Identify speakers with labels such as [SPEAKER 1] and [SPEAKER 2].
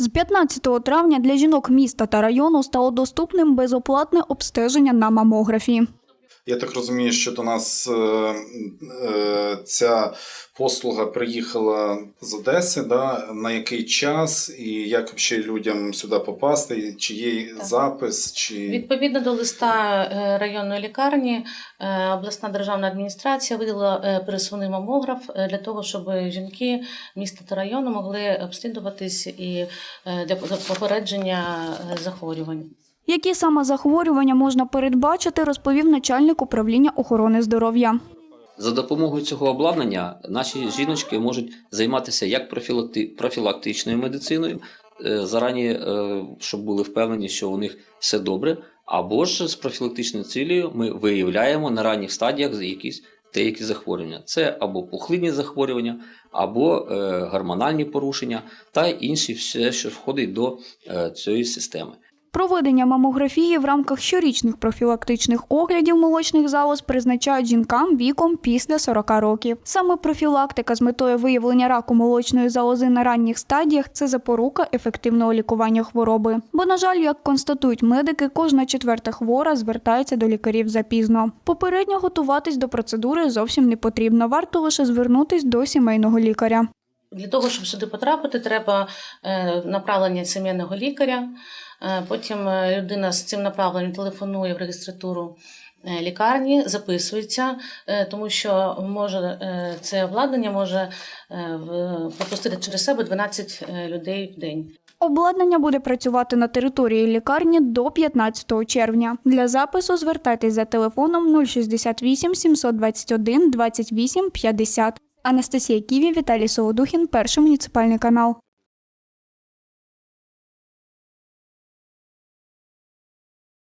[SPEAKER 1] З 15 травня для жінок міста та району стало доступним безоплатне обстеження на мамографії.
[SPEAKER 2] Я так розумію, що до нас е, е, ця послуга приїхала з Одеси. Да? На який час і як взагалі людям сюди попасти? Чи є
[SPEAKER 3] Так.
[SPEAKER 2] запис? Чи
[SPEAKER 3] Відповідно до листа е, районної лікарні, е, обласна державна адміністрація видала е, пересувний мамограф для того, щоб жінки міста та району могли обслідуватись і для попередження захворювань.
[SPEAKER 1] Які саме захворювання можна передбачити, розповів начальник управління охорони здоров'я.
[SPEAKER 4] За допомогою цього обладнання наші жіночки можуть займатися як профілактичною медициною, е, зарані, е, щоб були впевнені, що у них все добре, або ж з профілактичною цілею ми виявляємо на ранніх стадіях якісь деякі захворювання. Це або пухлинні захворювання, або е, гормональні порушення та інші все, що входить до цієї системи.
[SPEAKER 1] Проведення мамографії в рамках щорічних профілактичних оглядів молочних залоз призначають жінкам віком після 40 років. Саме профілактика з метою виявлення раку молочної залози на ранніх стадіях це запорука ефективного лікування хвороби. Бо, на жаль, як констатують медики, кожна четверта хвора звертається до лікарів запізно. Попередньо готуватись до процедури зовсім не потрібно. Варто лише звернутись до сімейного лікаря.
[SPEAKER 3] Для того, щоб сюди потрапити, треба е, направлення сімейного лікаря. Е, Потім е, людина з цим направленням телефонує в регістратуру е, лікарні, записується, тому що може це обладнання може пропустити через себе 12 е, людей в день.
[SPEAKER 1] Обладнання буде працювати на території лікарні до 15 червня. Для запису звертайтесь за телефоном 068 721 28 50. Анастасія Ківі, Віталій Солодухін, перший муніципальний канал.